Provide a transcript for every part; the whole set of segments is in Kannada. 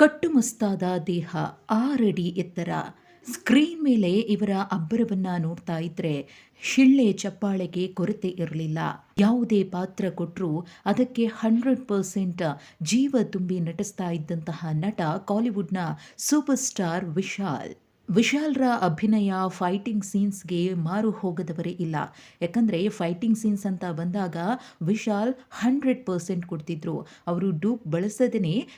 ಕಟ್ಟುಮಸ್ತಾದ ದೇಹ ಆರಡಿ ಎತ್ತರ. ಸ್ಕ್ರೀನ್ ಮೇಲೆ ಇವರ ಅಬ್ಬರವನ್ನ ನೋಡ್ತಾ ಇದ್ರೆ ಶಿಳ್ಳೆ ಚಪ್ಪಾಳೆಗೆ ಕೊರತೆ ಇರಲಿಲ್ಲ. ಯಾವುದೇ ಪಾತ್ರ ಕೊಟ್ಟರೂ ಅದಕ್ಕೆ ಹಂಡ್ರೆಡ್ ಪರ್ಸೆಂಟ್ ಜೀವ ತುಂಬಿ ನಟಿಸ್ತಾ ಇದ್ದಂತಹ ನಟ ಕಾಲಿವುಡ್ನ ಸೂಪರ್ ಸ್ಟಾರ್ ವಿಶಾಲ್. ವಿಶಾಲ್ರ ಅಭಿನಯ ಫೈಟಿಂಗ್ ಸೀನ್ಸ್ಗೆ ಮಾರು ಹೋಗದವರೇ ಇಲ್ಲ. ಯಾಕಂದರೆ ಫೈಟಿಂಗ್ ಸೀನ್ಸ್ ಅಂತ ಬಂದಾಗ ವಿಶಾಲ್ ಹಂಡ್ರೆಡ್ ಪರ್ಸೆಂಟ್ ಕೊಡ್ತಿದ್ರು. ಅವರು ಡೂಪ್ ಬಳಸದೇ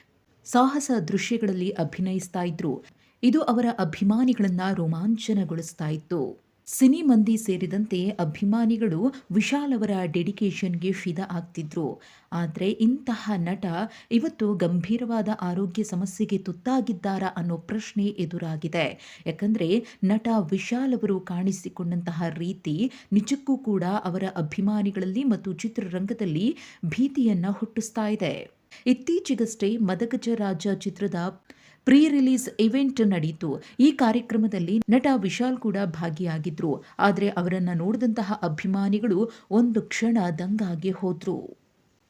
ಸಾಹಸ ದೃಶ್ಯಗಳಲ್ಲಿ ಅಭಿನಯಿಸ್ತಾ ಇದ್ರು. ಇದು ಅವರ ಅಭಿಮಾನಿಗಳನ್ನ ರೋಮಾಂಚನಗೊಳಿಸ್ತಾ ಇತ್ತು. ಸಿನಿ ಮಂದಿ ಸೇರಿದಂತೆ ಅಭಿಮಾನಿಗಳು ವಿಶಾಲ್ ಅವರ ಡೆಡಿಕೇಶನ್ಗೆ ಫಿದಾ ಆಗ್ತಿದ್ರು. ಆದರೆ ಇಂತಹ ನಟ ಇವತ್ತು ಗಂಭೀರವಾದ ಆರೋಗ್ಯ ಸಮಸ್ಯೆಗೆ ತುತ್ತಾಗಿದ್ದಾರಾ ಅನ್ನೋ ಪ್ರಶ್ನೆ ಎದುರಾಗಿದೆ. ಯಾಕಂದರೆ ನಟ ವಿಶಾಲ್ ಅವರು ಕಾಣಿಸಿಕೊಂಡಂತಹ ರೀತಿ ನಿಜಕ್ಕೂ ಕೂಡ ಅವರ ಅಭಿಮಾನಿಗಳಲ್ಲಿ ಮತ್ತು ಚಿತ್ರರಂಗದಲ್ಲಿ ಭೀತಿಯನ್ನು ಹುಟ್ಟಿಸ್ತಾ ಇದೆ. ಇತ್ತೀಚೆಗಷ್ಟೇ ಮದಗಜ ರಾಜ ಚಿತ್ರದ ಪ್ರೀ ರಿಲೀಸ್ ಇವೆಂಟ್ ನಡೆಯಿತು ಈ ಕಾರ್ಯಕ್ರಮದಲ್ಲಿ ನಟ ವಿಶಾಲ್ ಕೂಡ ಭಾಗಿಯಾಗಿದ್ರು. ಆದರೆ ಅವರನ್ನ ನೋಡಿದಂತಹ ಅಭಿಮಾನಿಗಳು ಒಂದು ಕ್ಷಣ ದಂಗಾಗಿ ಹೋದ್ರು.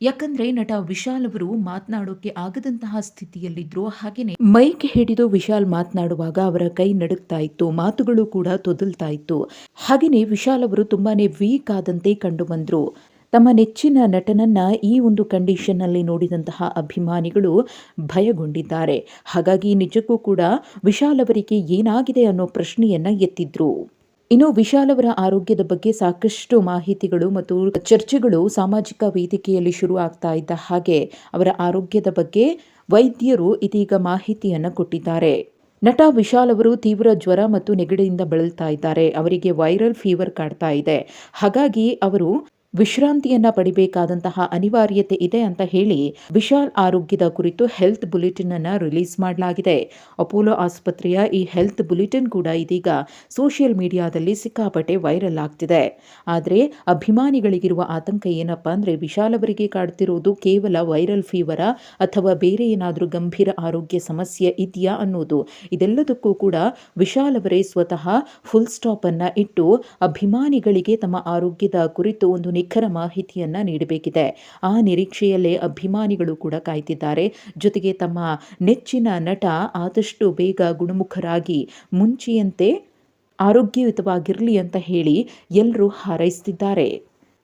ಯಾಕಂದ್ರೆ ನಟ ವಿಶಾಲ್ ಅವರು ಮಾತನಾಡೋಕೆ ಆಗದಂತಹ ಸ್ಥಿತಿಯಲ್ಲಿದ್ರು. ಹಾಗೇನೆ ಮೈಕ್ ಹಿಡಿದು ವಿಶಾಲ್ ಮಾತನಾಡುವಾಗ ಅವರ ಕೈ ನಡುಕ್ತಾ ಇತ್ತು. ಮಾತುಗಳು ಕೂಡ ತೊದಲ್ತಾ ಇತ್ತು. ಹಾಗೇನೆ ವಿಶಾಲ್ ಅವರು ತುಂಬಾನೇ ವೀಕ್ ಆದಂತೆ ಕಂಡು ಬಂದ್ರು. ತಮ್ಮ ನೆಚ್ಚಿನ ನಟನನ್ನ ಈ ಒಂದು ಕಂಡೀಷನ್ನಲ್ಲಿ ನೋಡಿದಂತಹ ಅಭಿಮಾನಿಗಳು ಭಯಗೊಂಡಿದ್ದಾರೆ. ಹಾಗಾಗಿ ನಿಜಕ್ಕೂ ಕೂಡ ವಿಶಾಲ್ ಅವರಿಗೆ ಏನಾಗಿದೆ ಅನ್ನೋ ಪ್ರಶ್ನೆಯನ್ನ ಎತ್ತಿದ್ರು. ಇನ್ನು ವಿಶಾಲ್ ಅವರ ಆರೋಗ್ಯದ ಬಗ್ಗೆ ಸಾಕಷ್ಟು ಮಾಹಿತಿಗಳು ಮತ್ತು ಚರ್ಚೆಗಳು ಸಾಮಾಜಿಕ ವೇದಿಕೆಯಲ್ಲಿ ಶುರು ಆಗ್ತಾ ಇದ್ದ ಹಾಗೆ ಅವರ ಆರೋಗ್ಯದ ಬಗ್ಗೆ ವೈದ್ಯರು ಇದೀಗ ಮಾಹಿತಿಯನ್ನು ಕೊಟ್ಟಿದ್ದಾರೆ. ನಟ ವಿಶಾಲ್ ಅವರು ತೀವ್ರ ಜ್ವರ ಮತ್ತು ನೆಗಡಿಯಿಂದ ಬಳಲ್ತಾ ಇದ್ದಾರೆ. ಅವರಿಗೆ ವೈರಲ್ ಫೀವರ್ ಕಾಡ್ತಾ ಇದೆ. ಹಾಗಾಗಿ ಅವರು ವಿಶ್ರಾಂತಿಯನ್ನ ಪಡಿಬೇಕಾದಂತಹ ಅನಿವಾರ್ಯತೆ ಇದೆ ಅಂತ ಹೇಳಿ ವಿಶಾಲ್ ಆರೋಗ್ಯದ ಕುರಿತು ಹೆಲ್ತ್ ಬುಲೆಟಿನ್ ಅನ್ನ ರಿಲೀಸ್ ಮಾಡಲಾಗಿದೆ. ಅಪೋಲೋ ಆಸ್ಪತ್ರೆಯ ಈ ಹೆಲ್ತ್ ಬುಲೆಟಿನ್ ಕೂಡ ಇದೀಗ ಸೋಷಿಯಲ್ ಮೀಡಿಯಾದಲ್ಲಿ ಸಿಕ್ಕಾಪಟ್ಟೆ ವೈರಲ್ ಆಗ್ತಿದೆ. ಆದರೆ ಅಭಿಮಾನಿಗಳಿಗಿರುವ ಆತಂಕ ಏನಪ್ಪಾ ಅಂದ್ರೆ ವಿಶಾಲ್ ಅವರಿಗೆ ಕಾಡ್ತಿರೋದು ಕೇವಲ ವೈರಲ್ ಫೀವರ ಅಥವಾ ಬೇರೆ ಏನಾದರೂ ಗಂಭೀರ ಆರೋಗ್ಯ ಸಮಸ್ಯೆ ಇದೆಯಾ ಅನ್ನೋದು. ಇದೆಲ್ಲದಕ್ಕೂ ಕೂಡ ವಿಶಾಲ್ ಅವರೇ ಸ್ವತಃ ಫುಲ್ ಸ್ಟಾಪ್ ಅನ್ನ ಇಟ್ಟು ಅಭಿಮಾನಿಗಳಿಗೆ ತಮ್ಮ ಆರೋಗ್ಯದ ಕುರಿತು ಒಂದು ನಿಖರ ಮಾಹಿತಿಯನ್ನ ನೀಡಬೇಕಿದೆ. ಆ ನಿರೀಕ್ಷೆಯಲ್ಲೇ ಅಭಿಮಾನಿಗಳು ಕೂಡ ಕಾಯ್ತಿದ್ದಾರೆ. ಜೊತೆಗೆ ತಮ್ಮ ನೆಚ್ಚಿನ ನಟ ಆದಷ್ಟು ಬೇಗ ಗುಣಮುಖರಾಗಿ ಮುಂಚೆಯಂತೆ ಆರೋಗ್ಯಯುತವಾಗಿರಲಿ ಅಂತ ಹೇಳಿ ಎಲ್ಲರೂ ಹಾರೈಸ್ತಿದ್ದಾರೆ.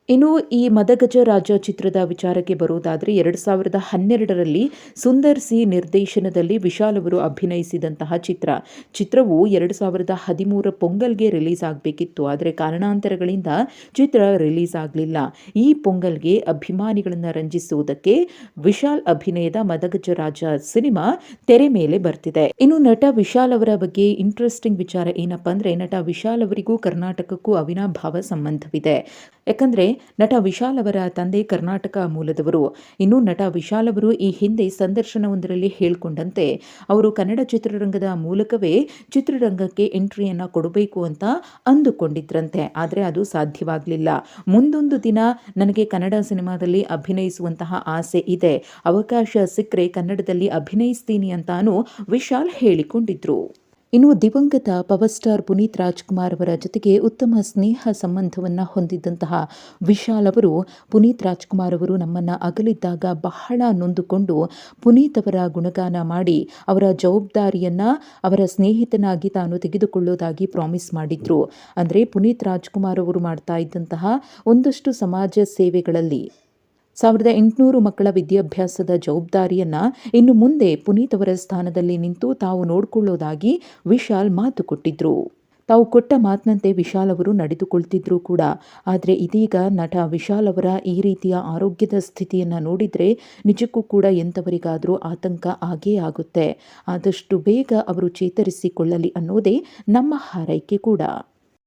ಇನ್ನು ಈ ಮದಗಜ ರಾಜ ಚಿತ್ರದ ವಿಚಾರಕ್ಕೆ ಬರುವುದಾದರೆ ಎರಡು ಸಾವಿರದ ಹನ್ನೆರಡರಲ್ಲಿ ಸುಂದರ್ ಸಿ ನಿರ್ದೇಶನದಲ್ಲಿ ವಿಶಾಲ್ ಅವರು ಅಭಿನಯಿಸಿದಂತಹ ಚಿತ್ರ. ಚಿತ್ರವು ಎರಡು ಸಾವಿರದ ಹದಿಮೂರ ಪೊಂಗಲ್ಗೆ ರಿಲೀಸ್ ಆಗಬೇಕಿತ್ತು. ಆದರೆ ಕಾರಣಾಂತರಗಳಿಂದ ಚಿತ್ರ ರಿಲೀಸ್ ಆಗಲಿಲ್ಲ. ಈ ಪೊಂಗಲ್ಗೆ ಅಭಿಮಾನಿಗಳನ್ನು ರಂಜಿಸುವುದಕ್ಕೆ ವಿಶಾಲ್ ಅಭಿನಯದ ಮದಗಜ ರಾಜ ಸಿನಿಮಾ ತೆರೆ ಮೇಲೆ ಬರ್ತಿದೆ. ಇನ್ನು ನಟ ವಿಶಾಲ್ ಅವರ ಬಗ್ಗೆ ಇಂಟ್ರೆಸ್ಟಿಂಗ್ ವಿಚಾರ ಏನಪ್ಪಾ ಅಂದರೆ ನಟ ವಿಶಾಲ್ ಅವರಿಗೂ ಕರ್ನಾಟಕಕ್ಕೂ ಅವಿನಾಭಾವ ಸಂಬಂಧವಿದೆ. ಯಾಕಂದ್ರೆ ನಟ ವಿಶಾಲ್ ಅವರ ತಂದೆ ಕರ್ನಾಟಕ ಮೂಲದವರು. ಇನ್ನು ನಟ ವಿಶಾಲ್ ಅವರು ಈ ಹಿಂದೆ ಸಂದರ್ಶನವೊಂದರಲ್ಲಿ ಹೇಳಿಕೊಂಡಂತೆ, ಅವರು ಕನ್ನಡ ಚಿತ್ರರಂಗದ ಮೂಲಕವೇ ಚಿತ್ರರಂಗಕ್ಕೆ ಎಂಟ್ರಿಯನ್ನು ಕೊಡಬೇಕು ಅಂತ ಅಂದುಕೊಂಡಿದ್ರಂತೆ. ಆದರೆ ಅದು ಸಾಧ್ಯವಾಗಲಿಲ್ಲ. ಮುಂದೊಂದು ದಿನ ನನಗೆ ಕನ್ನಡ ಸಿನಿಮಾದಲ್ಲಿ ಅಭಿನಯಿಸುವಂತಹ ಆಸೆ ಇದೆ. ಅವಕಾಶ ಸಿಕ್ಕರೆ ಕನ್ನಡದಲ್ಲಿ ಅಭಿನಯಿಸ್ತೀನಿ ಅಂತಾನು ವಿಶಾಲ್ ಹೇಳಿಕೊಂಡಿದ್ರು. ಇನ್ನು ದಿವಂಗತ ಪವರ್ ಸ್ಟಾರ್ ಪುನೀತ್ ರಾಜ್ಕುಮಾರ್ ಅವರ ಜೊತೆಗೆ ಉತ್ತಮ ಸ್ನೇಹ ಸಂಬಂಧವನ್ನು ಹೊಂದಿದ್ದಂತಹ ವಿಶಾಲ್ ಅವರು, ಪುನೀತ್ ರಾಜ್ಕುಮಾರ್ ಅವರು ನಮ್ಮನ್ನು ಅಗಲಿದ್ದಾಗ ಬಹಳ ನೊಂದುಕೊಂಡು ಪುನೀತ್ ಅವರ ಗುಣಗಾನ ಮಾಡಿ ಅವರ ಜವಾಬ್ದಾರಿಯನ್ನ ಅವರ ಸ್ನೇಹಿತನಾಗಿ ತಾನು ತೆಗೆದುಕೊಳ್ಳೋದಾಗಿ ಪ್ರಾಮಿಸ್ ಮಾಡಿದ್ರು. ಅಂದರೆ ಪುನೀತ್ ರಾಜ್ಕುಮಾರ್ ಅವರು ಮಾಡ್ತಾ ಇದ್ದಂತಹ ಒಂದಷ್ಟು ಸಮಾಜ ಸೇವೆಗಳಲ್ಲಿ ಸಾವಿರದ ಎಂಟುನೂರು ಮಕ್ಕಳ ವಿದ್ಯಾಭ್ಯಾಸದ ಜವಾಬ್ದಾರಿಯನ್ನ ಇನ್ನು ಮುಂದೆ ಪುನೀತ್ ಅವರ ಸ್ಥಾನದಲ್ಲಿ ನಿಂತು ತಾವು ನೋಡಿಕೊಳ್ಳೋದಾಗಿ ವಿಶಾಲ್ ಮಾತು ಕೊಟ್ಟಿದ್ರು. ತಾವು ಕೊಟ್ಟ ಮಾತಿನಂತೆ ವಿಶಾಲ್ ಅವರು ನಡೆದುಕೊಳ್ತಿದ್ರು ಕೂಡ. ಆದರೆ ಇದೀಗ ನಟ ವಿಶಾಲ್ ಅವರ ಈ ರೀತಿಯ ಆರೋಗ್ಯದ ಸ್ಥಿತಿಯನ್ನು ನೋಡಿದರೆ ನಿಜಕ್ಕೂ ಕೂಡ ಎಂಥವರಿಗಾದರೂ ಆತಂಕ ಆಗೇ ಆಗುತ್ತೆ. ಆದಷ್ಟು ಬೇಗ ಅವರು ಚೇತರಿಸಿಕೊಳ್ಳಲಿ ಅನ್ನೋದೇ ನಮ್ಮ ಹಾರೈಕೆ ಕೂಡ.